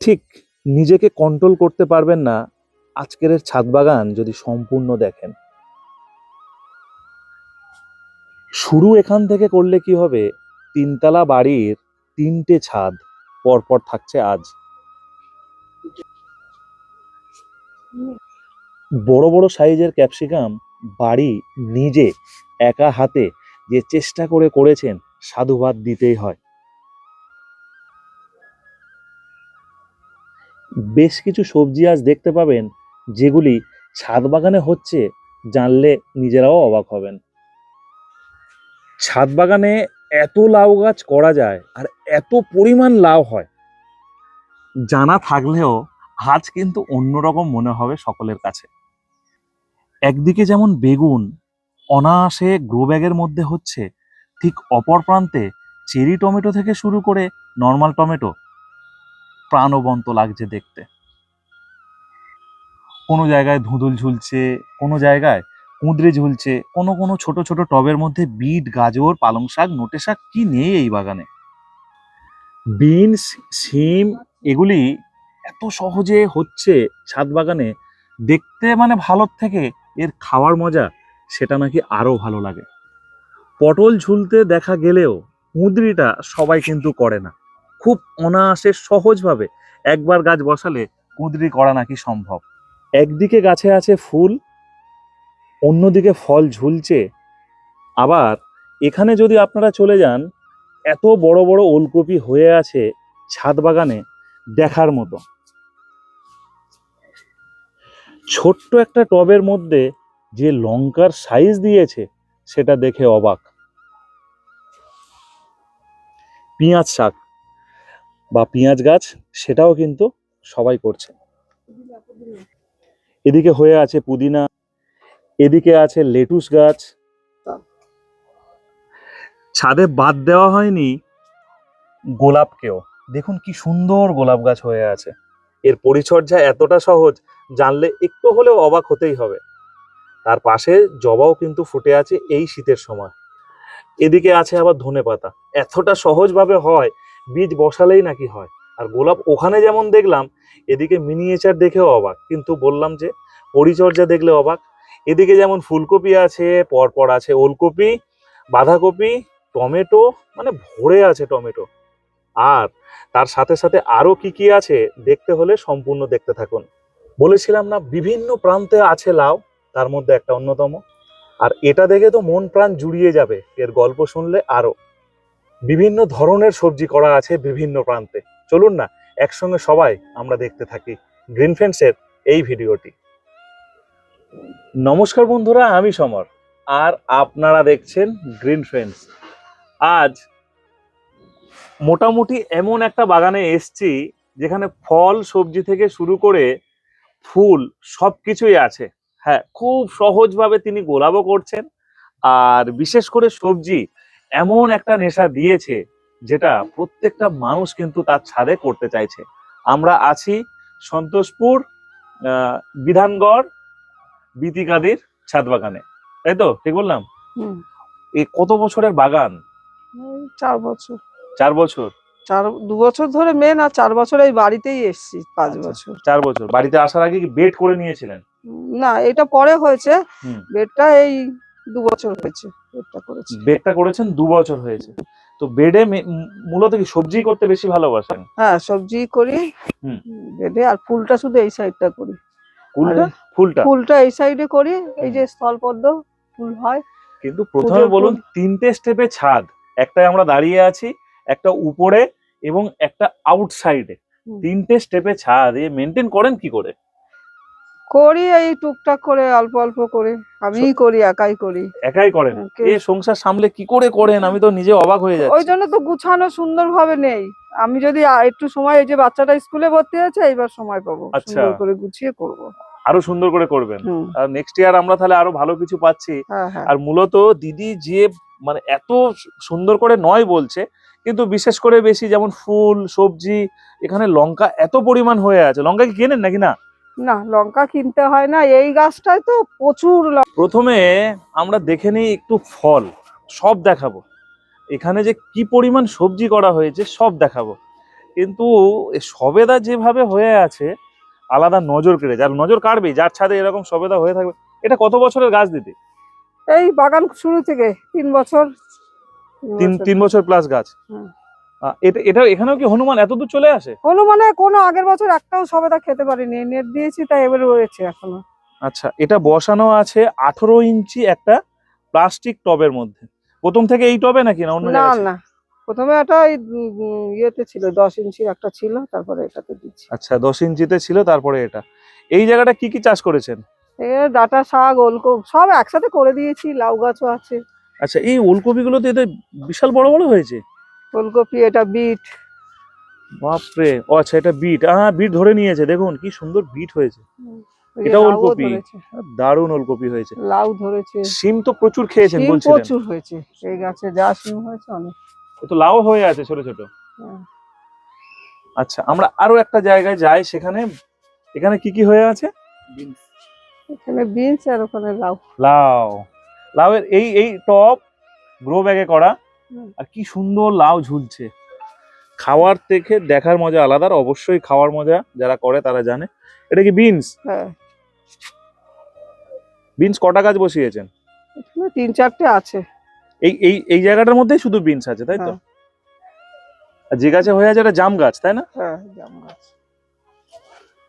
ঠিক নিজেকে কন্ট্রোল করতে পারবেন না, আজকের ছাদ বাগান যদি সম্পূর্ণ দেখেন। শুরু এখান থেকে করলে কি হবে? তিনতলা বাড়ির তিনটে ছাদ পরপর থাকছে আজ। বড় বড় সাইজের ক্যাপসিকাম বাড়ি নিজে একা হাতে যে চেষ্টা করে করেছেন, সাধুবাদ দিতেই হয়। বেশ কিছু সবজি আজ দেখতে পাবেন, যেগুলি ছাদ বাগানে হচ্ছে জানলে নিজেরাও অবাক হবেন। ছাদ বাগানে এত লাউ গাছ করা যায় আর এত পরিমাণ লাউ হয়। জানা থাকলেও আজ কিন্তু অন্যরকম মনে হবে সকলের কাছে। একদিকে যেমন বেগুন, অনায়াসে গ্রো ব্যাগের মধ্যে হচ্ছে, ঠিক অপর প্রান্তে চেরি টমেটো থেকে শুরু করে নর্মাল টমেটো প্রাণবন্ত লাগছে দেখতে। কোনো জায়গায় ধুঁদুল ঝুলছে, কোনো জায়গায় কুঁদরে ঝুলছে, কোনো কোনো ছোট ছোট টবের মধ্যে বিট, গাজর, পালং শাক, নোটে শাক, কি নেই এই বাগানে? বিনস, শিম, এগুলি এত সহজে হচ্ছে ছাদ বাগানে দেখতে মানে ভালোর থেকে, এর খাওয়ার মজা সেটা নাকি আরও ভালো লাগে। পটল ঝুলতে দেখা গেলেও কুঁদরিটা সবাই কিন্তু করে না। খুব অনায়াসে সহজভাবে একবার গাছ বসালে কুঁদরি করা নাকি সম্ভব। একদিকে গাছে আছে ফুল, অন্যদিকে ফল ঝুলছে। আবার এখানে যদি আপনারা চলে যান, এত বড় বড় ওলকপি হয়ে আছে ছাদ বাগানে দেখার মতো। ছোট্ট একটা টবের মধ্যে যে লঙ্কার সাইজ দিয়েছে, সেটা দেখে অবাক। পেঁয়াজ শাক। বা পেঁয়াজ গাছ, সেটাও কিন্তু সবাই করছে। এদিকে হয়ে আছে পুদিনা, এদিকে আছে লেটুস গাছ। ছাদে বাদ দেওয়া হয়নি গোলাপকেও। দেখুন কি সুন্দর গোলাপ গাছ হয়ে আছে। এর পরিচর্যা এতটা সহজ, জানলে একটু হলেও অবাক হতেই হবে। তার পাশে জবাও কিন্তু ফুটে আছে এই শীতের সময়। এদিকে আছে আবার ধনে পাতা এতটা সহজভাবে হয় বীজ বসালেই নাকি হয়। আর গোলাপ ওখানে যেমন দেখলাম, এদিকে মিনিয়েচার দেখেও অবাক। কিন্তু বললাম যে, পরিচর্যা দেখলে অবাক। এদিকে যেমন ফুলকপি আছে, পরপর আছে, ওলকপি, বাঁধাকপি, টমেটো মানে ভরে আছে টমেটো। আর তার সাথে সাথে আরও কি কি আছে, দেখতে হলে সম্পূর্ণ দেখতে থাকুন। বলেছিলাম না, বিভিন্ন প্রান্তে আছে লাউ, তার মধ্যে একটা অন্যতম। আর এটা দেখে তো মন প্রাণ জুড়িয়ে যাবে, এর গল্প শুনলে আরও। বিভিন্ন ধরনের সবজি করা আছে বিভিন্ন প্রান্তে। চলুন না, একসঙ্গে সবাই আমরা দেখতে থাকি গ্রিন ফেন্সের এই ভিডিওটি। নমস্কার বন্ধুরা, আমি সমর। আর আপনারা দেখছেন গ্রিন ফ্রেন্ডস আজ মোটামুটি এমন একটা বাগানে এসছি যেখানে ফল, সবজি থেকে শুরু করে ফুল সব কিছুই আছে। হ্যাঁ খুব সহজভাবে তিনি গোলাপও করছেন। আর বিশেষ করে সবজি এমন একটা নেশা দিয়েছে যেটা প্রত্যেকটা মানুষ কিন্তু তার ছাদে করতে চাইছে। আমরা আছি সন্তোষপুর বিধানগড় বিতিকাদির ছাদ বাগানে তাই তো? ঠিক বললাম? এই কত বছরের বাগান? চার বছর। চার বছর? চার দু বছর ধরে মেন আর চার বছর এই বাড়িতেই এসছি পাঁচ আচ্ছা। বছর। চার বছর। বাড়িতে আসার আগে কি বেড করে নিয়েছিলেন? না এটা পরে হয়েছে। বেডটা এই দু বছর হয়েছে। বেডটা করেছি। বেডটা করেছেন দু বছর হয়েছে। তো বেডে মূলত কি সবজি করতে বেশি ভালোবাসেন? হ্যাঁ সবজি করি বেডে আর ফুলটা শুধু এই সাইডটা করি। ফুলটা? ফুলটা? ফুলটা এই সাইডে করি এই যে স্থলপদ্ম ফুল হয়। কিন্তু প্রথমে বলুন তিনটে স্টেপে ছাদ একটাই আমরা দাঁড়িয়ে আছি একটা উপরে এবং একটা আউটসাইডে। তিনটে স্টেপে ছাদ এ মেনটেন করেন কি করে? করি এই টুকটাক করে অল্প অল্প করে। আমিই করি একাই করি। একাই করেন? কে- এ সংসার সামলে কি করে করেন? আমি তো নিজে অবাক হয়ে ওই জন্য তো গুছানো সুন্দর ভাবে নেই। আমি যদি একটু সময় এই যে বাচ্চাটা স্কুলে ভর্তি আছে এইবার সময় পাবো। আচ্ছা। সুন্দর করে গুছিয়ে করব। আরও সুন্দর করে করবেন। আর নেক্সট ইয়ার আমরা তাহলে আরও ভালো কিছু পাচ্ছি। হ্যাঁ হ্যাঁ। আর মূলত দিদি যে মানে এত সুন্দর করে নয় বলছে কিন্তু বিশেষ করে বেশি যেমন ফুল সবজি এখানে লঙ্কা এত পরিমাণ হয়ে আছে। লঙ্কা কি কেনেন নাকি না? না লঙ্কা কিনতে হয় না এই গাছটায় তো প্রচুর প্রথমে আমরা দেখে নিই একটু ফল সব দেখাবো। এখানে যে কি পরিমাণ সবজি করা হয়েছে সব দেখাবো। কিন্তু সবেদা যেভাবে হয়ে আছে আলাদা নজর কেড়ে যার নজর কাড়বেই যার ছাদে এরকম সবেদা হয়ে থাকবে। এটা কত বছরের গাছ দিদি? এই বাগান শুরু থেকে তিন বছর তিন বছর। তিন বছর। প্লাস গাছ। আহ, এটা এটা এখানেও কি হনুমান এত দূর চলে আসে? হনুমানে কোনো আগের বছর একটাও সবেদা খেতে পারিনি। নেট দিয়েছি তাই এবারে রয়েছে এখনও। আচ্ছা এটা বসানো আছে আঠেরো ইঞ্চি একটা প্লাস্টিক টবের মধ্যে। প্রথম থেকে এই টবে নাকি না অন্য না না। প্রথমে একটা ইয়েতে ছিল দশ ইঞ্চির একটা ছিল তারপরে এটাতে দিচ্ছি। আচ্ছা দশ ইঞ্চিতে ছিল তারপরে এটা। এই জায়গাটা কি কি চাষ করেছেন? এ ডাটা শাক ওলকপ সব একসাথে করে দিয়েছি লাউ গাছও আছে। আচ্ছা এই ওলকপিগুলো তো এতে বিশাল বড় বড় হয়েছে? ফুলকপি এটা বিট। বাপরে ও আচ্ছা এটা বিট। হ্যাঁ বিট ধরে নিয়েছে দেখুন কি সুন্দর বিট হয়েছে। এটা ওলকপি। দারুণ ওলকপি হয়েছে। লাউ ধরেছে। সিম তো প্রচুর খেয়েছেন বলছিলেন। প্রচুর হয়েছে। এই গাছে যা সিম হয়েছে অনেক। তো লাউ হয়ে আছে ছোট ছোট। হ্যাঁ। আচ্ছা আমরা আরও একটা জায়গায় যাই সেখানে এখানে কি কি হয়ে আছে? এখানে বিনস আর ওখানে লাউ। লাউ। লাউয়ের এই এই টপ গ্রো ব্যাগে করা। আর কি সুন্দর লাউ ঝুলছে। খাওয়ার থেকে দেখার মজা আলাদা আর অবশ্যই খাওয়ার মজা যারা করে তারা জানে। এটা কি বিনস? হ্যাঁ। বিনস কটা গাছ বসিয়েছেন? তিন চারটে আছে। এই এই এই জায়গাটার মধ্যেই শুধু বিনস আছে তাই তো? হ্যাঁ। আর যে গাছে হয়ে আছে এটা জাম গাছ তাই না? হ্যাঁ জাম গাছ।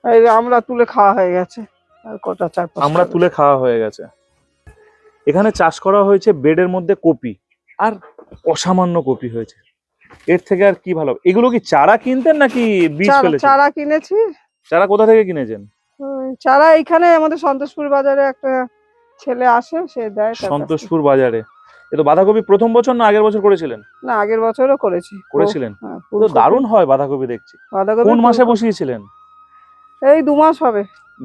এই আমরা তুলে খাওয়া হয়ে গেছে। আর কটা চার আমরা তুলে খাওয়া হয়ে গেছে। এখানে চাষ করা হয়েছে বেডের মধ্যে কপি। আর অসামান্য কপি হয়েছে। এর থেকে আর কি ভালো? এগুলো কি চারা কিনতেন নাকি বীজ চারা- ফেলেছেন? চারা কিনেছি। চারা কোথা থেকে কিনেছেন? চারা এখানে আমাদের সন্তোষপুর বাজারে একটা ছেলে আসে সে দেয়। সন্তোষপুর বাজারে। এ তো বাঁধাকপি প্রথম বছর না আগের বছর করেছিলেন? না আগের বছরও করেছি। করেছিলেন? হ্যাঁ, তো দারুণ হয় বাঁধাকপি দেখছি বাঁধাকপি কোন মাসে বসিয়েছিলেন? এই দু মাস হবে।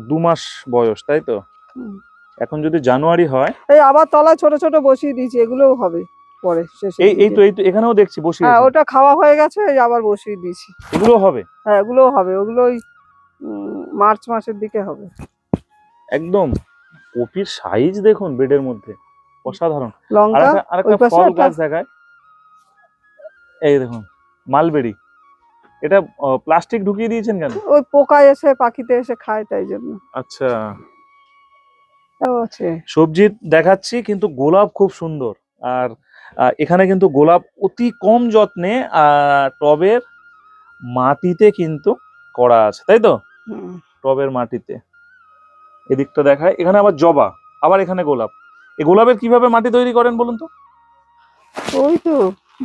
দু মাস বয়স তাই তো? এখন যদি জানুয়ারি হয়? এই আবার তলায় ছোট ছোট বসিয়ে দিয়েছি এগুলোও হবে। পরে এই এই তো এই তো এখানেও দেখছি হ্যাঁ ওটা খাওয়া হয়ে গেছে আবার বসিয়ে দিয়েছি। এগুলো হবে? হ্যাঁ এগুলোও হবে ওগুলো ওই মার্চ মাসের দিকে হবে। একদম কপির সাইজ দেখুন বেডের মধ্যে অসাধারণ। লঙ্কা আর একটা ফল গাছ দেখায়। এই দেখুন মালবেরি। এটা প্লাস্টিক ঢুকিয়ে দিয়েছেন কেন? ওই পোকা এসে পাখিতে এসে খায় তাই জন্য। আচ্ছা। সবজি দেখাচ্ছি কিন্তু গোলাপ খুব সুন্দর। আর এখানে কিন্তু গোলাপ অতি কম যত্নে টবের মাটিতে কিন্তু করা আছে তাই তো? টবের মাটিতে। এদিকটা দেখায় এখানে আবার জবা আবার এখানে গোলাপ। এই গোলাপের কীভাবে মাটি তৈরি করেন বলুন তো? ওই তো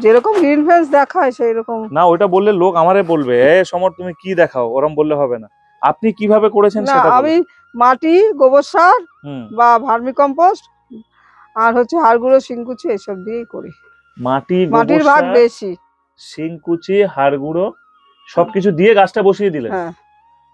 যেরকম গ্রিন ফেন্স দেখায় সেই রকম না ওইটা বললে লোক আমারে বলবে এ সমর তুমি কি দেখাও? ওরম বললে হবে না। আপনি কীভাবে করেছেন সেটা আমি মাটি গোবর সার বা ভার্মি কম্পোস্ট আর হচ্ছে হাড়গুঁড়ো শিংকুচি এসব দিয়েই করি। মাটি মাটির ভাগ বেশি। শিংকুচি হাড় গুঁড়ো সবকিছু দিয়ে গাছটা বসিয়ে দিলেন। হ্যাঁ।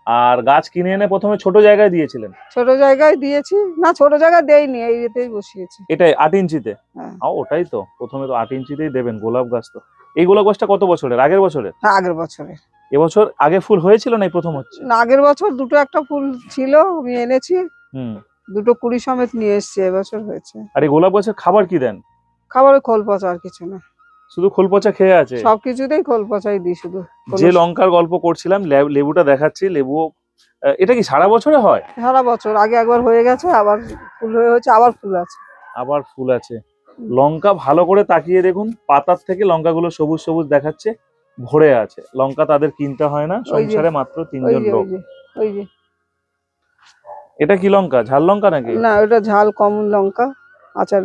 আর গাছ কিনে এনে প্রথমে ছোট জায়গায় দিয়েছিলেন। ছোট জায়গায় দিয়েছি। না ছোট জায়গায় দেইনি এই ইয়েতেই বসিয়েছি। এটাই আট ইঞ্চিতে। হ্যাঁ। ওটাই তো। প্রথমে তো আট ইঞ্চিতেই দেবেন গোলাপ গাছ তো। এই গোলাপ গাছটা কত বছরের? আগের বছরের? হ্যাঁ, আগের বছরে এবছর আগে ফুল হয়েছিল না প্রথম হচ্ছে? না আগের বছর দুটো একটা ফুল ছিল আমি এনেছি। হুম। দুটো কুড়ি সমেত নিয়ে এসেছি এবছর হয়েছে। আর এই গোলাপ গাছের খাবার কি দেন? খাবারে খোল পচা আর কিছু না। শুধু খোল পচা খেয়ে আছে? সব কিছুতেই খোল পচাই দিই শুধু। যে লঙ্কার গল্প করছিলাম লেবুটা দেখাচ্ছি লেবু এটা কি সারা বছরে হয়? সারা বছর আগে একবার হয়ে গেছে আবার ফুল হয়ে হচ্ছে আবার ফুল আছে। আবার ফুল আছে। লঙ্কা ভালো করে তাকিয়ে দেখুন পাতার থেকে লঙ্কাগুলো সবুজ সবুজ দেখাচ্ছে ভরে আছে। লঙ্কা তাদের কিনতে হয় না সংসারে মাত্র তিনজন লোক। ওই যে। এটা কি লঙ্কা? ঝাল লঙ্কা নাকি? না ওটা ঝাল কম লঙ্কা আচার।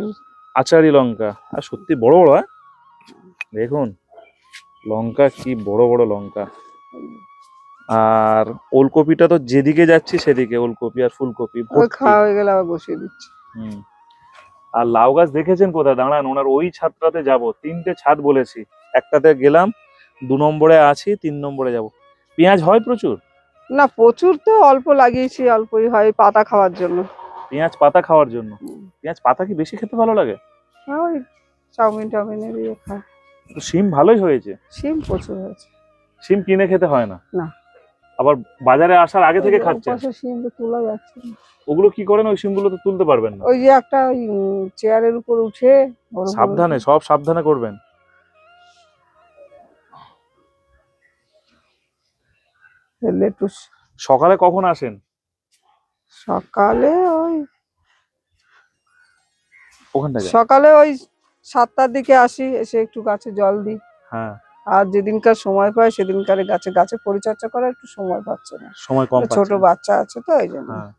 আচারি লঙ্কা। আর সত্যি বড় বড় হ্যাঁ? দেখুন লঙ্কা কি বড় বড় লঙ্কা। আর ওলকপিটা তো যেদিকে যাচ্ছি সেদিকে ওলকপি আর ফুলকপি। খাওয়া হয়ে গেলে আবার বসিয়ে দিচ্ছি। হুম। আর লাউ গাছ দেখেছেন কোথায়? দাঁড়ান ওনার ওই ছাদটাতে যাব। তিনটে ছাদ বলেছি। একটাতে গেলাম দু নম্বরে আছি তিন নম্বরে যাব। পেঁয়াজ হয় প্রচুর? না প্রচুর তো অল্প লাগিয়েছি অল্পই হয় পাতা খাওয়ার জন্য। পেঁয়াজ পাতা খাওয়ার জন্য? পেঁয়াজ পাতা কি বেশি খেতে ভালো লাগে? হ্যাঁ, ওই চাউমিন টাউমিনের ইয়ে খায়। তো শিম ভালোই হয়েছে? শিম প্রচুর হয়েছে। শিম কিনে খেতে হয় না? না। আবার বাজারে আসার আগে থেকে খাচ্ছেন ওপাশে শিম তো তোলা যাচ্ছে না। ওগুলো কি করেন? ওই শিমগুলো তো তুলতে পারবেন না? ওই যে একটা ওই চেয়ারের উপর উঠে ওর উপর সাবধানে সব সাবধানে করবেন। লেটুস। সকালে কখন আসেন? সকালে ওই ওখানটা সকালে ওই সাতটার দিকে আসি এসে একটু গাছে জল দিই। হ্যাঁ। আর যেদিনকার সময় পাই সেদিনকার গাছে গাছে পরিচর্যা করার একটু সময় পাচ্ছে না। সময় কম ছোট বাচ্চা আছে তো এই জন্য। হ্যাঁ।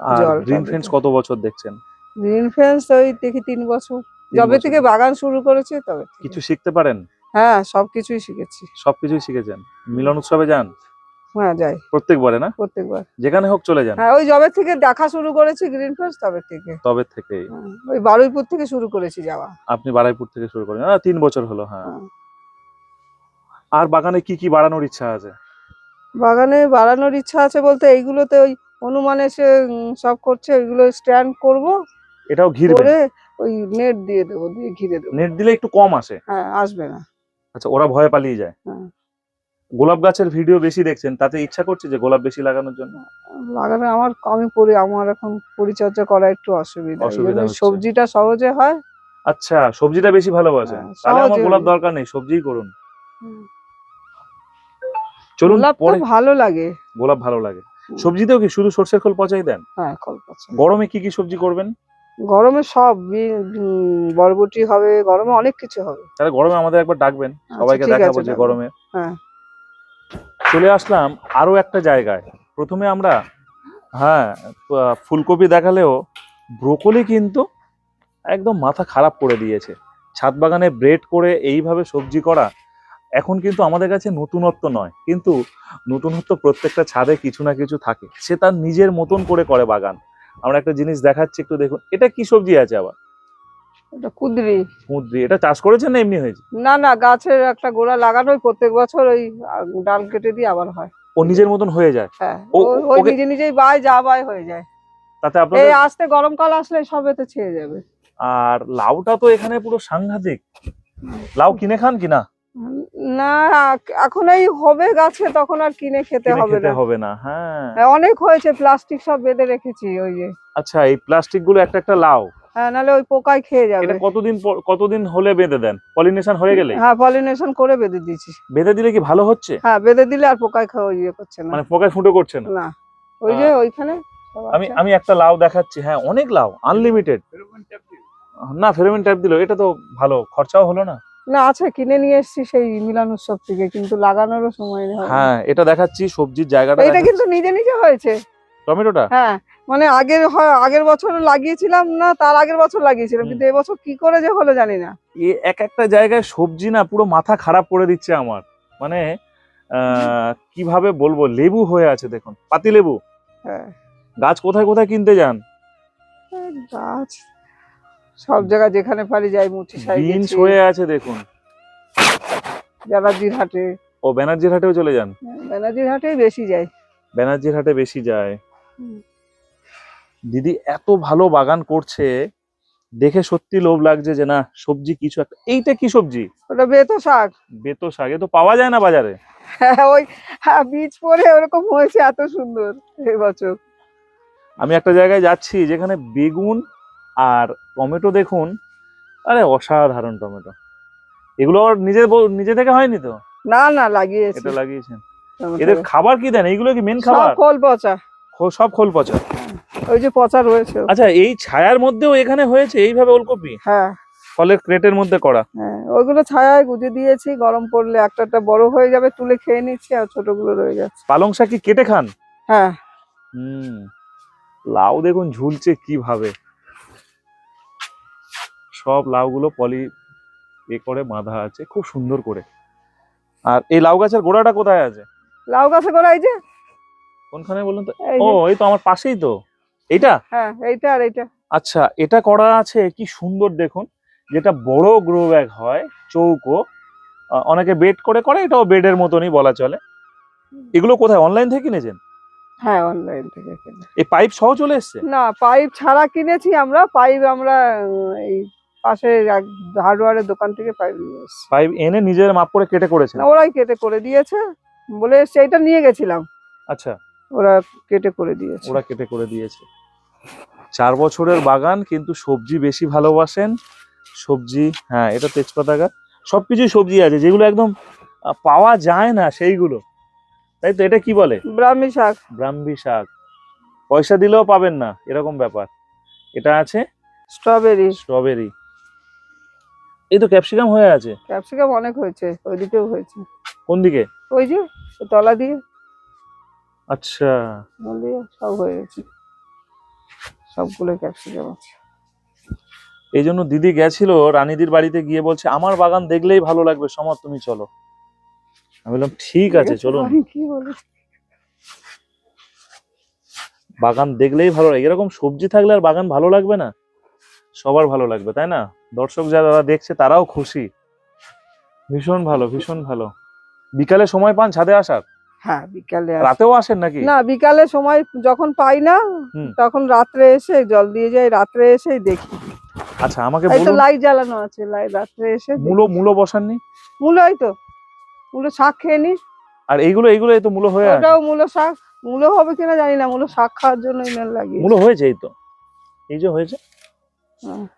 আর গ্রিন ফেন্স কত বছর দেখছেন? গ্রিন ফেন্স ওই দেখি তিন বছর। যবে থেকে বাগান শুরু করেছে তবে কিছু শিখতে পারেন? হ্যাঁ সবকিছুই শিখেছি। সবকিছুই শিখেছেন। মিলন উৎসবে যান? হ্যাঁ যাই। প্রত্যেকবারে না? প্রত্যেকবার। যেখানে হোক চলে যান। হ্যাঁ ওই জবে থেকে দেখা শুরু করেছি গ্রিন ফেন্স তবে থেকে। তবে থেকেই। হ্যাঁ, ওই বারুইপুর থেকে শুরু করেছি যাওয়া। আপনি বারাইপুর থেকে শুরু করেন। আহ, তিন বছর হলো হ্যাঁ। হ্যাঁ। আর বাগানে কি কি বাড়ানোর ইচ্ছা আছে? বাগানে বাড়ানোর ইচ্ছা আছে বলতে এইগুলোতে ওই হনুমান এসে সব করছে ওইগুলো স্ট্যান্ড করব। এটাও ঘিরবেন করে ওই নেট দিয়ে দেবো দিয়ে ঘিরে দেবো। নেট দিলে একটু কম আসে। হ্যাঁ আসবে না। আচ্ছা ওরা ভয় পালিয়ে যায়। হ্যাঁ। গোলাপ গাছের ভিডিও বেশি দেখছেন তাতে ইচ্ছা করছে যে গোলাপ বেশি লাগানোর জন্য? বাগানে আমার আমি পরি আমার এখন পরিচর্যা করা একটু অসুবিধা। অসুবিধা সবজিটা সহজে হয়। আচ্ছা সবজিটা বেশি ভালোবাসেন। হ্যাঁ, তাহলে আমার গোলাপ দরকার নেই সবজিই করুন। চলুন গোলাপ তো পরে ভালো লাগে। গোলাপ ভালো লাগে। সবজিতেও কি শুধু সর্ষের খোল পচাই দেন? হ্যাঁ কলকাতা গরমে কি কি সবজি করবেন? গরমে সব বরবটি হবে গরমে অনেক কিছু হবে। তাহলে গরমে আমাদের একবার ডাকবেন আচ্ছা, সবাইকে দেখাবো যে গরমে। হ্যাঁ। চলে আসলাম আরও একটা জায়গায়। প্রথমে আমরা হ্যাঁ ফুলকপি দেখালেও ব্রোকলি কিন্তু একদম মাথা খারাপ করে দিয়েছে। ছাদ বাগানে ব্রেড করে এইভাবে সবজি করা এখন কিন্তু আমাদের কাছে নতুনত্ব নয়। কিন্তু নতুনত্ব প্রত্যেকটা ছাদে কিছু না কিছু থাকে। সে তার নিজের মতন করে করে বাগান। আমরা একটা জিনিস দেখাচ্ছি, একটু দেখুন। এটা কি সবজি আছে আবার? এটা কুদরি। কুঁদরি এটা চাষ করেছেন না এমনি হয়েছে? না না গাছের একটা গোড়া লাগানোই প্রত্যেক বছর ওই ডাল কেটে দিয়ে আবার হয়। ও নিজের মতন হয়ে যায়? হ্যাঁ ও- নিজে নিজেই বায় যা বায় হয়ে যায়। তাতে এই আসতে গরমকাল আসলে সবেতে ছেয়ে যাবে। আর লাউটা তো এখানে পুরো সাংঘাতিক। লাউ কিনে খান কিনা না? এখন এই হবে গাছে তখন আর কিনে খেতে হবে না। হবে না হ্যাঁ। হ্যাঁ, অনেক হয়েছে প্লাস্টিক সব বেঁধে রেখেছি ওই যে। আচ্ছা এই প্লাস্টিকগুলো একটা একটা লাউ। হ্যাঁ নাহলে ওই পোকায় খেয়ে যাবে। এটা কতদিন কতদিন হলে বেঁধে দেন? পলিনেশন হয়ে গেলে হ্যাঁ পলিনেশন করে বেঁধে দিয়েছি। বেঁধে দিলে কি ভালো হচ্ছে? হ্যাঁ বেঁধে দিলে আর পোকায় খাওয়া ইয়ে করছে না। মানে পোকায় ফুটো করছে না? না। ওই যে ওইখানে আমি আমি একটা লাউ দেখাচ্ছি। হ্যাঁ অনেক লাউ আনলিমিটেড না ফেরোমিন টাইপ দিল এটা তো ভালো খরচাও হলো না। না আছে কিনে নিয়ে এসেছি সেই মিলান উৎসব থেকে কিন্তু লাগানোরও সময় নেই। হ্যাঁ এটা দেখাচ্ছি সবজির জায়গাটা এটা কিন্তু নিজে নিজে হয়েছে। টমেটোটা? হ্যাঁ মানে আগের হয় আগের বছর লাগিয়েছিলাম না তার আগের বছর লাগিয়েছিলাম কিন্তু এবছর কি করে যে হলো জানি না। এক একটা জায়গায় সবজি না পুরো মাথা খারাপ করে দিচ্ছে আমার। মানে কীভাবে বলব? লেবু হয়ে আছে দেখুন। পাতি লেবু। হ্যাঁ। গাছ কোথায় কোথায় কিনতে যান? গাছ সব জায়গায় যেখানে পারি যাই মুচি সাই বিনস হয়ে আছে দেখুন। ব্যানার্জির হাটে। ও ব্যানার্জির হাটেও চলে যান? ব্যানার্জির হাটেই বেশি যাই। ব্যানার্জির হাটে বেশি যায়। দিদি এত ভালো বাগান করছে দেখে সত্যি লোভ লাগছে যে না সবজি কিছু একটা এইটা কি সবজি? ওটা বেতো শাক। বেতো শাক এ তো পাওয়া যায় না বাজারে। হ্যাঁ ওই হ্যাঁ বীজ পরে ওরকম হয়েছে এত সুন্দর এবছর আমি একটা জায়গায় যাচ্ছি যেখানে বেগুন আর টমেটো দেখুন আরে অসাধারণ টমেটো। এগুলো আর নিজে নিজে থেকে হয়নি তো? না না লাগিয়েছি। এটা লাগিয়েছেন। এদের খাবার কি দেন? এইগুলো কি মেন খাবার? খোল পচা। সব খোল পচা। ওই যে পচা রয়েছে। আচ্ছা এই ছায়ার মধ্যেও এখানে হয়েছে এইভাবে ওলকপি? হ্যাঁ। ফলের ক্রেটের মধ্যে করা হ্যাঁ ওইগুলো ছায়ায় গুজে দিয়েছি গরম পড়লে একটা একটা বড় হয়ে যাবে তুলে খেয়ে নিচ্ছি আর ছোটগুলো রয়ে যাচ্ছে পালং শাক কি কেটে খান? হ্যাঁ। হুম লাউ দেখুন ঝুলছে কীভাবে। সব লাউগুলো পলি এ করে বাঁধা আছে খুব সুন্দর করে। আর এই লাউ গাছের গোড়াটা কোথায় আছে? লাউ গাছে গোড়া এই যে কোনখানে বলুন তো? ও এই তো আমার পাশেই তো। এইটা? হ্যাঁ এইটা আর এইটা। আচ্ছা এটা করা আছে কি সুন্দর দেখুন। যেটা বড় গ্রো ব্যাগ হয় চৌকো। অনেকে বেড করে করে এটাও বেডের মতনই বলা চলে। এগুলো কোথায় অনলাইন থেকে কিনেছেন? হ্যাঁ অনলাইন থেকে কেনা এই পাইপ সহ চলে এসছে? না পাইপ ছাড়া কিনেছি আমরা। পাইপ আমরা এই পাশে হার্ডওয়ারের দোকান থেকে পাইপ নিয়ে এসেছি। পাইপ এনে নিজের মাপ করে কেটে করেছেন? ওরাই কেটে করে দিয়েছে। বলে এসছে এইটা নিয়ে গেছিলাম। আচ্ছা। ওরা কেটে করে দিয়েছে। ওরা কেটে করে দিয়েছে। চার বছরের বাগান কিন্তু সবজি বেশি ভালোবাসেন। সবজি হ্যাঁ এটা তেজপাতা গাছ। সবকিছুই সবজি আছে যেগুলো একদম পাওয়া যায় না সেইগুলো। তাই তো এটা কি বলে? ব্রাহ্মী শাক। ব্রাহ্মী শাক। পয়সা দিলেও পাবেন না এরকম ব্যাপার। এটা আছে স্ট্রবেরি। স্ট্রবেরি। এই তো ক্যাপসিকাম হয়ে আছে। ক্যাপসিকাম অনেক হয়েছে ওইদিকেও হয়েছে। কোন দিকে? ওই যে তলা দিয়ে। আচ্ছা। দিয়ে সব হয়ে গেছে। সবগুলো ক্যাপসিকাম আছে এই জন্য দিদি গেছিল রানীদির বাড়িতে গিয়ে বলছে আমার বাগান দেখলেই ভালো লাগবে সমর তুমি চলো। আমি বললাম ঠিক আছে আমি কি বলি? বাগান দেখলেই ভালো লাগে। এরকম সবজি থাকলে আর বাগান ভালো লাগবে না? সবার ভালো লাগবে তাই না? দর্শক যারা দেখছে তারাও খুশি। ভীষণ ভালো ভীষণ ভালো। বিকালে সময় পান ছাদে আসার? হ্যাঁ বিকালে রাতেও আসেন নাকি? না বিকালে সময় যখন পাই না তখন রাত্রে এসে জল দিয়ে যাই রাত্রে এসেই দেখি। আচ্ছা আমাকে বলুন। লাইট জ্বালানো আছে লাইট রাত্রে এসে। মূলো মূলো বসাননি? মূলো এই তো মূলো শাক খেয়ে নি। আর এইগুলো এইগুলো এই তো মূলো হয়ে আছে। ওটাও মূলো শাক মূলো হবে কিনা জানি না মূলো শাক খাওয়ার জন্যই মেল লাগিয়ে মূলো হয়েছে এই তো। এই যে হয়েছে।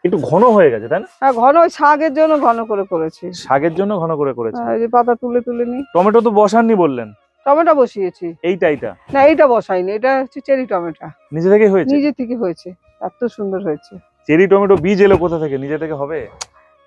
একটু ঘন হয়ে গেছে তাই না? হ্যাঁ ঘন ওই শাকের জন্য ঘন করে করেছি। শাকের জন্য ঘন করে করেছে। হ্যাঁ, এই যে পাতা তুলে তুলে নি। টমেটো তো বসাননি বললেন। টমেটো বসিয়েছি। এইটা এইটা? না এইটা বসাইনি এটা হচ্ছে চেরি টমেটো। নিজে থেকেই হয়েছে? নিজে থেকে হয়েছে এত সুন্দর হয়েছে। চেরি টমেটো বীজ এলো কোথা থেকে? নিজে থেকে হবে?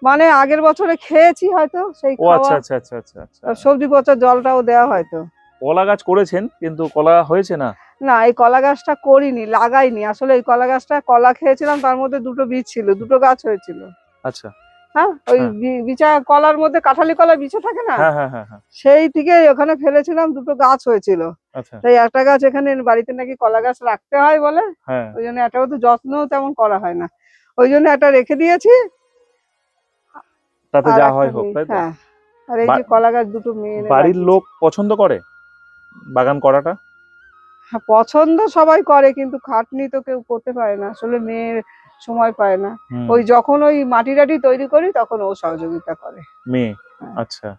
মানে আগের বছরে খেয়েছি হয়তো সেই ও আচ্ছা আচ্ছা আচ্ছা আচ্ছা আচ্ছা। আর সবজি পচার জলটাও দেওয়া হয়তো। কলা গাছ করেছেন কিন্তু কলা হয়েছে না? না এই কলা গাছটা করিনি লাগাইনি। আসলে এই কলা গাছটা কলা খেয়েছিলাম তার মধ্যে দুটো বীজ ছিল দুটো গাছ হয়েছিল। আচ্ছা। হ্যাঁ? ওই হ্যাঁ। বি- বিচা কলার মধ্যে কাঁঠালি কলা বিচে থাকে না? হ্যাঁ হ্যাঁ সেই থেকে ওখানে ফেলেছিলাম দুটো গাছ হয়েছিল। আচ্ছা। তাই একটা গাছ এখানে বাড়িতে নাকি কলা গাছ রাখতে হয় বলে ওই জন্য একটা তো যত্নও তেমন করা হয় না। ওই জন্য একটা রেখে দিয়েছি। তাতে যা হয় হোক তাই হ্যাঁ। আর এই যে কলা গাছ দুটো মেয়ে বাড়ির লোক পছন্দ করে বাগান করাটা? হ্যাঁ, পছন্দ সবাই করে কিন্তু খাটনি তো কেউ করতে পারে না। আসলে মেয়ের সময় পায় না। ওই যখন ওই মাটি টাটি তৈরি করি তখন ও সহযোগিতা করে। মেয়ে? হ্যাঁ। আচ্ছা।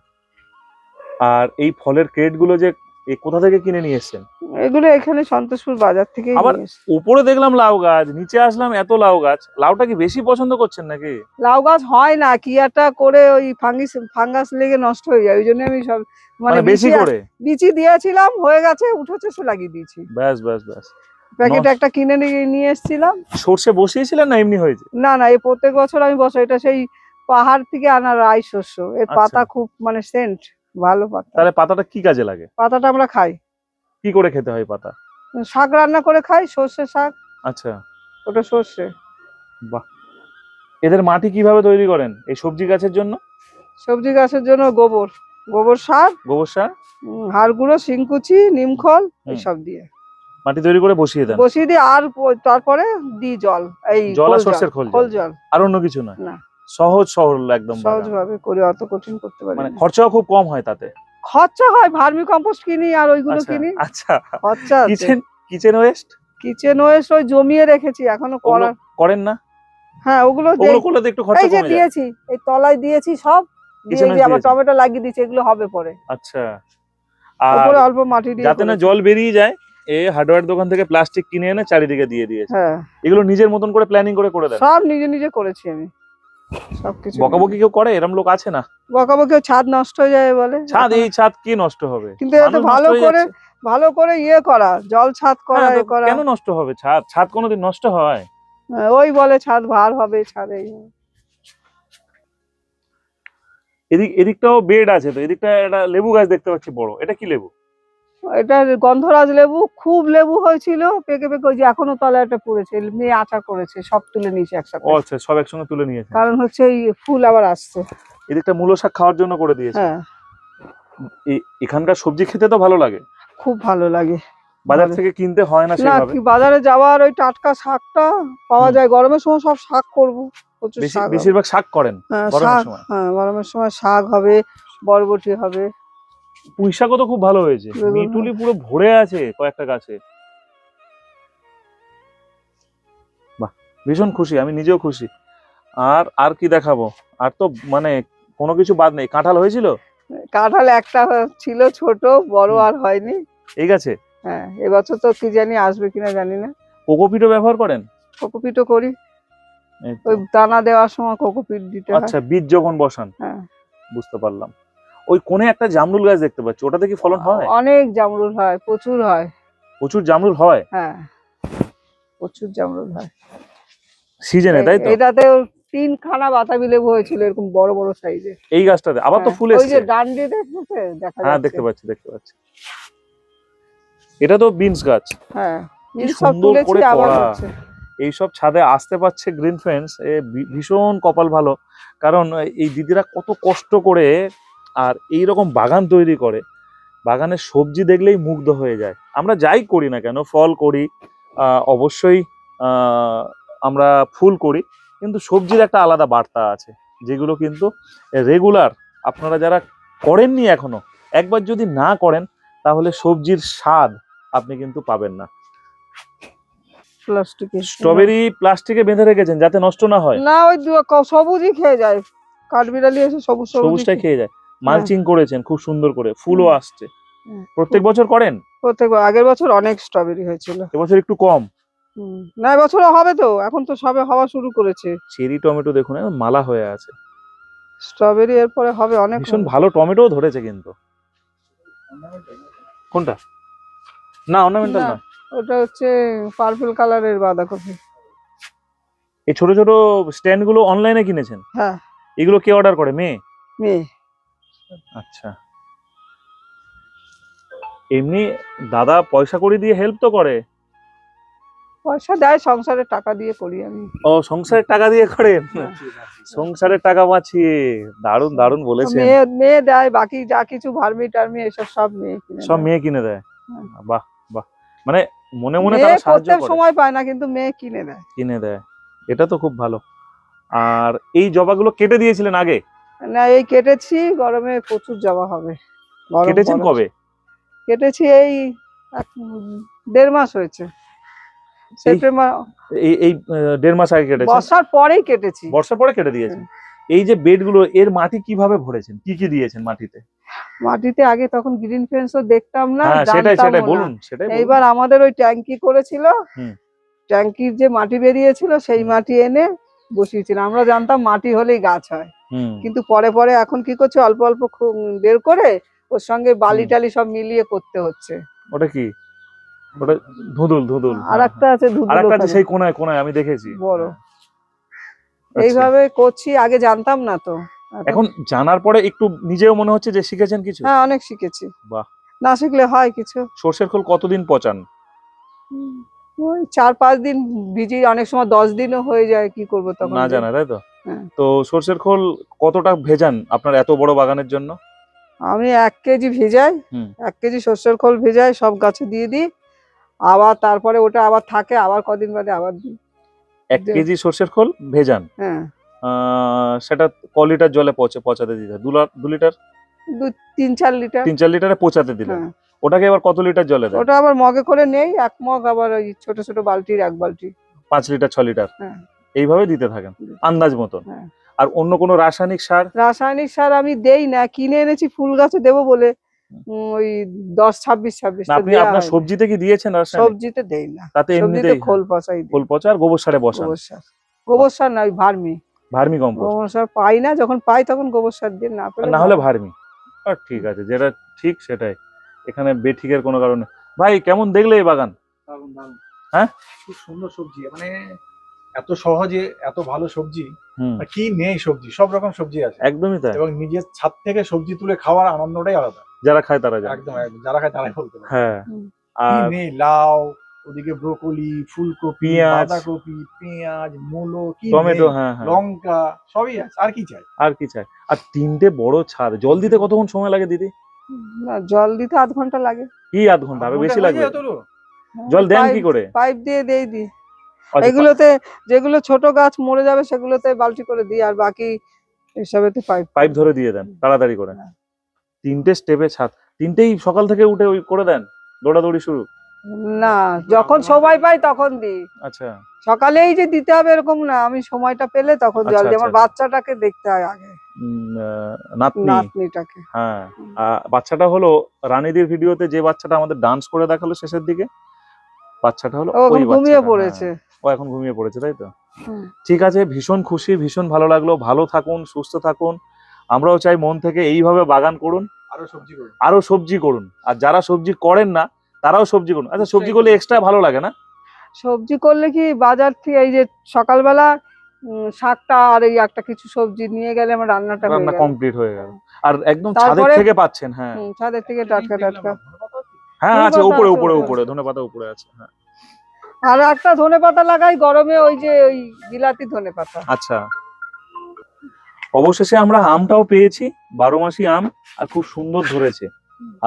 আর এই ফলের ক্রেটগুলো যে এ কোথা থেকে কিনে নিয়ে এসেছেন? এগুলো এখানে সন্তোষপুর বাজার থেকে আবার- উপরে দেখলাম লাউ গাছ নিচে আসলাম এত লাউ গাছ। লাউটা কি বেশি পছন্দ করছেন নাকি? লাউ গাছ হয় না কি একটা করে ওই ফাঙ্গিস ফাঙ্গাস লেগে নষ্ট হয়ে যায়। ওই জন্য আমি সব মানে মানে বেশি করে? বিচি দিয়েছিলাম হয়ে গেছে উঠেছে সে লাগিয়ে দিয়েছি। ব্যাস ব্যাস ব্যাস। প্যাকেট একটা কিনে নিয়ে এসেছিলাম। সর্ষে বসিয়েছিলেন না এমনি হয়েছে? না না এই প্রত্যেক বছর আমি বসে এটা সেই পাহাড় থেকে আনা রাই শস্য। এর আচ্ছা। পাতা খুব মানে সেন্ট ভালো পাতা। তাহলে পাতাটা কি কাজে লাগে? পাতাটা আমরা খাই। কি করে খেতে হয় পাতা? শাক রান্না করে খাই সর্ষে শাক। আচ্ছা। ওটা সর্ষে। বাহ। এদের মাটি কীভাবে তৈরি করেন? এই সবজি গাছের জন্য? সবজি গাছের জন্য গোবর। গোবর সার গোবর সার? হাড় গুঁড়ো শিংকুচি নিমখল হুম। এইসব দিয়ে। মাটি তৈরি করে বসিয়ে দেন? বসিয়ে দিই আর তারপরে দিই জল এই জল আর খোল খোল জল। আর অন্য কিছু নয়? না। সহজ সরল একদম সহজ ভাবে করে অত কঠিন করতে পারি মানে। খরচাও খুব কম হয় তাতে? খরচা হয় ভার্মি কম্পোস্ট কিনি আর ওইগুলো আচ্ছা, কিনি। আচ্ছা। খরচা kitchen kitchen waste kitchen waste ওই জমিয়ে রেখেছি এখনও করার করেন না? হ্যাঁ ওগুলো ওগুলো করলে একটু খরচা এই কমে যায়। দিয়েছি এই তলায় দিয়েছি সব দিয়ে আবার টমেটো লাগিয়ে দিয়েছি এগুলো হবে পরে। আচ্ছা। আর উপরে অল্প মাটি দিয়ে যাতে না জল বেরিয়ে যায় এ হার্ডওয়্যার দোকান থেকে প্লাস্টিক কিনে এনে চারিদিকে দিয়ে দিয়েছে। হ্যাঁ। এগুলো নিজের মতন করে প্ল্যানিং করে করে দেন। সব নিজে নিজে করেছি আমি। সবকিছু বকাবকি কেউ করে? এরম লোক আছে না? বকাবকি ছাদ নষ্ট হয়ে যায় বলে। ছাদ এই ছাদ কি নষ্ট হবে? কিন্তু এটা ভালো করে ভালো করে ইয়ে করা জল ছাদ করা হ্যাঁ, এ করা। কেন নষ্ট হবে? ছাদ ছাদ কোনোদিন নষ্ট হয়? হ্যাঁ, ওই বলে ছাদ ভার হবে ছাদে এদিক এদিকটাও বেড আছে তো এদিকটা একটা লেবু গাছ দেখতে পাচ্ছি বড়। এটা কি লেবু? এটা গন্ধরাজ লেবু খুব লেবু হয়েছিল পেকে পেকে ওই যে এখনও তলায় একটা পড়েছে মেয়ে আচার করেছে সব তুলে নিয়েছে একসাথে। আচ্ছা সব একসঙ্গে তুলে নিয়েছে। কারণ হচ্ছে এই ফুল আবার আসছে। এদিকটা মূলো শাক খাওয়ার জন্য করে দিয়েছে। হ্যাঁ। এখানকার সবজি খেতে তো ভালো লাগে। খুব ভালো লাগে। বাজার থেকে কিনতে হয় না না সেভাবে। কি বাজারে যাওয়ার ওই টাটকা শাকটা পাওয়া যায় গরমের সময় সব শাক করব প্রচুর শাক বেশিরভাগ শাক করেন হ্যাঁ, গরমের সময়। হ্যাঁ গরমের সময় শাক হবে বরবটি হবে। পুঁই শাকও তো খুব ভালো হয়েছে। মিটুলি পুরো ভরে আছে কয়েকটা গাছে। বাহ ভীষণ খুশি আমি নিজেও খুশি। আর আর কি দেখাবো? আর তো মানে কোনো কিছু বাদ নেই। কাঁঠাল হয়েছিল? কাঁঠাল একটা ছিল ছোট বড় আর হয়নি। এই গাছে? হ্যাঁ এবছর তো কি জানি আসবে কিনা জানি না। কোকোপিটও ব্যবহার করেন? কোকোপিটও করি। ওই দানা দেওয়ার সময় কোকোপিট দিতে আচ্ছা বীজ যখন বসান। হ্যাঁ। বুঝতে পারলাম। ওই কোণে একটা জামরুল গাছ দেখতে পাচ্ছি ওটাতে কি ফলন হয়? অনেক জামরুল হয় প্রচুর হয়। প্রচুর জামরুল হয়? হ্যাঁ প্রচুর জামরুল হয়। সিজনে তাই তো? এটাতে তিনখানা বাতাবি লেবু হয়েছিল এরকম বড় বড় সাইজের। এই গাছটাতে আবার তো ফুল এসেছে ওই যে ডান্ডি দেখছে দেখা হ্যাঁ দেখতে পাচ্ছি দেখতে পাচ্ছি। এটা তো বিনস গাছ। হ্যাঁ সুন্দর করে করা। এইসব ছাদে আসতে পারছে গ্রিন ফ্রেন্ডস এ ভীষণ কপাল ভালো। কারণ এই দিদিরা কত কষ্ট করে আর এই রকম বাগান তৈরি করে বাগানের সবজি দেখলেই মুগ্ধ হয়ে যায়। আমরা যাই করি না কেন ফল করি অবশ্যই আহ, আমরা ফুল করি কিন্তু সবজির একটা আলাদা বার্তা আছে যেগুলো কিন্তু রেগুলার আপনারা যারা করেননি এখনও একবার যদি না করেন তাহলে সবজির স্বাদ আপনি কিন্তু পাবেন না। প্লাস্টিকের স্ট্রবেরি প্লাস্টিকে বেঁধে রেখেছেন যাতে নষ্ট না হয়? না ওই সবুজই খেয়ে যায়। কাঠবিড়ালি এসে সবুজ সবুজ সবুজটা খেয়ে যায়। মালচিং করেছেন খুব সুন্দর করে ফুলও আসছে। প্রত্যেক বছর করেন? প্রত্যেক আগের বছর অনেক স্ট্রবেরি হয়েছিল। এবছর একটু কম। না এবছরও হবে তো এখন তো সবে হওয়া শুরু করেছে। চেরি টমেটো দেখুন মালা হয়ে আছে। স্ট্রবেরি এরপরে হবে অনেক ভীষণ ভালো টমেটো ধরেছে কিন্তু। কোনটা? না অর্নামেন্টাল। না ওটা হচ্ছে পার্পল কালারের বাঁধাকপি। এই ছোট ছোট স্ট্যান্ডগুলো অনলাইনে কিনেছেন? হ্যাঁ। এগুলো কে অর্ডার করে মেয়ে? মেয়ে। আচ্ছা। এমনি দাদা পয়সা করে দিয়ে হেল্প তো করে? পয়সা দেয় সংসারে টাকা দিয়ে করি আমি। ও সংসারের টাকা দিয়ে করেন। সংসারের টাকা বাঁচিয়ে। দারুণ দারুণ বলেছেন। মেয়ে মেয়ে দেয় বাকি যা কিছু ভার্মি টার্মি এসব সব মেয়ে কিনে সব মেয়ে কিনে দেয়? হ্যাঁ। বাহ বাহ। মানে মনে মনে তারা সাহায্য করে। সময় পায় না কিন্তু মেয়ে কিনে দেয়। কিনে দেয়। এটা তো খুব ভালো। আর এই জবাগুলো কেটে দিয়েছিলেন আগে? না এই কেটেছি গরমে প্রচুর জবা হবে। কেটেছেন কবে? কেটেছি এই দেড় মাস হয়েছে। সেপ্টেম্বর এই এই দেড় মাস আগে কেটেছেন? বর্ষার পরেই কেটেছি। বর্ষার পরে কেটে দিয়েছেন? এই যে বেডগুলো এর মাটি কীভাবে ভরেছেন? কি কি দিয়েছেন মাটিতে? মাটিতে আগে তখন গ্রিন ফেন্স দেখতাম না হ্যাঁ সেটাই সেটাই বলুন সেটাই। এইবার আমাদের ওই ট্যাঙ্কি করেছিল। ট্যাঙ্কির যে মাটি বেরিয়েছিল সেই মাটি এনে বসিয়েছিলাম আমরা জানতাম মাটি হলেই গাছ হয়। কিন্তু পরে পরে এখন কি করছে? অল্প অল্প বের করে ওর সঙ্গে বালি টালি সব মিলিয়ে করতে হচ্ছে। ওটা কি? ওটা ধুদুল ধুদুল। আর একটা আছে আর একটা আছে সেই কোনায় কোনায় আমি দেখেছি। বড়। আচ্ছা। এইভাবে করছি আগে জানতাম না তো। এখন জানার পরে একটু নিজেও মনে হচ্ছে যে শিখেছেন কিছু? হ্যাঁ অনেক শিখেছি। বাহ। না শিখলে হয় কিছু। সর্ষের খোল কতদিন পচান? ওই চার পাঁচ দিন ভিজি অনেক সময় দশ দিনও হয়ে যায় কি করব তখন। না জানা তাই তো। তো সর্ষের খোল কতটা ভেজান আপনার এত বড় বাগানের জন্য? আমি এক কেজি ভেজাই। এক কেজি সর্ষের খোল ভেজাই সব গাছে দিয়ে দিই। আবার তারপরে ওটা আবার থাকে আবার কদিন বাদে আবার দিই। এক কেজি সর্ষের খোল ভেজান? হ্যাঁ। সেটা ক লিটার জলে পচে পচাতে দিতে হয়? দু লিটার? দু তিন চার লিটার। তিন চার লিটারে পচাতে দিলে হ্যাঁ। ওটাকে এবার কত লিটার জলে দেয় ওটা আবার মগে করে নেই এক মগ আবার ওই ছোট ছোট বালতির এক বালতি। পাঁচ লিটার ছ লিটার? হ্যাঁ। এইভাবে দিতে থাকেন আন্দাজ মতন। হ্যাঁ। আর অন্য কোনো রাসায়নিক সার? রাসায়নিক সার আমি দেই না কিনে এনেছি ফুল গাছে দেবো বলে। ওই দশ ছাব্বিশ ছাব্বিশ আপনি আপনার সবজিতে কি দিয়েছেন সবজিতে দেই না। তাতে সবজিতে এমনিতেই খোল পচাই খোল পচা আর গোবর সারে বসান। গোবর সার। গোবর সার না ওই ভার্মি। Vermi compost. গোবর সার পাই না যখন পাই তখন গোবর সার দিয়ে না পেলে না হলে ভার্মি। আর ঠিক আছে যেটা ঠিক সেটাই। এখানে বেঠিকের কোনো কারণে ভাই কেমন দেখলে এই বাগান? হ্যাঁ? খুব সুন্দর সবজি মানে এত সহজে এত ভালো সবজি কি নেই সবজি সব রকম সবজি আছে। একদমই তাই। এবং নিজের ছাদ থেকে সবজি তুলে খাওয়ার আনন্দটাই আলাদা। যারা খায় তারা একদম একদম যারা খায় তারাই বলতে হ্যাঁ। আর নেই? লাউ ওদিকে ব্রোকলি ফুলকপি পেঁয়াজ। বাঁধাকপি পেঁয়াজ মূলো টমেটো হ্যাঁ হ্যাঁ। লঙ্কা সবই আছে। আর কি চাই? আর কি চাই? আর তিনটে বড় ছাদ। জল দিতে কতক্ষণ সময় লাগে দিদি? না জল দিতে আধ ঘণ্টা লাগে। কি আধ ঘণ্টা? আরও বেশি লাগবে? জল দেন কি করে? পাইপ দিয়ে দেই দি। আচ্ছা, এগুলোতে যেগুলো ছোট গাছ মরে যাবে সেগুলোতে বালতি করে দিই আর বাকি এসবেতে পাইপ পাইপ ধরে দিয়ে দেন তাড়াতাড়ি করে। হ্যাঁ। তিনটে স্টেপে ছাদ। তিনটেই সকাল থেকে উঠে ওই করে দেন দৌড়াদৌড়ি শুরু? না যখন সময় পাই তখন দিই। আচ্ছা। সকালেই যে দিতে হবে এরকম না আমি সময়টা পেলে তখন জল আচ্ছা, দিই আমার আচ্ছা। বাচ্চাটাকে দেখতে হয় আগে। নাতনিটাকে। হ্যাঁ। বাচ্চাটা হলো রানীদির ভিডিওতে যে বাচ্চাটা আমাদের ডান্স করে দেখাল শেষের দিকে বাচ্চাটা হলো ঘুমিয়ে পড়েছে হ্যাঁ। ও এখন ঘুমিয়ে পড়েছে তাই তো? ঠিক আছে ভীষণ খুশি ভীষণ ভালো লাগল ভালো থাকুন সুস্থ থাকুন। আমরাও চাই মন থেকে এইভাবে বাগান করুন আরও সবজি করুন। আরও সবজি করুন। আর যারা সবজি করেন না তারাও সবজি করুন। আচ্ছা সবজি করলে এক্সট্রা ভালো লাগে না? সবজি করলে কি বাজার থেকে এই যে সকালবেলা শাকটা আর এই একটা কিছু সবজি নিয়ে গেলে আমার রান্নাটা রান্না কমপ্লিট হয়ে গেল। আর একদম ছাদের থেকে পাচ্ছেন হ্যাঁ। ছাদের থেকে টাটকা টাটকা। হ্যাঁ আছে উপরে উপরে উপরে। উপরে। ধনে পাতা উপরে আছে হ্যাঁ। আর একটা ধনে পাতা লাগাই গরমে ওই যে ওই বিলাতি ধনে পাতা। আচ্ছা। অবশেষে আমরা আমটাও পেয়েছি বারো মাসি আম আর খুব সুন্দর ধরেছে।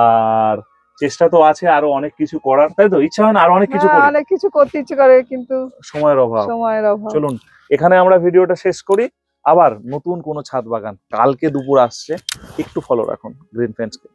আর চেষ্টা তো আছে আরও অনেক কিছু করার তাই তো? ইচ্ছা হয় না আরও অনেক কিছু করি অনেক কিছু করতে ইচ্ছে করে কিন্তু সময়ের অভাব। সময়ের অভাব। চলুন এখানে আমরা ভিডিওটা শেষ করি। আবার নতুন কোনো ছাদ বাগান কালকে দুপুর আসছে একটু ফলো রাখুন গ্রিন ফ্রেন্ডসকে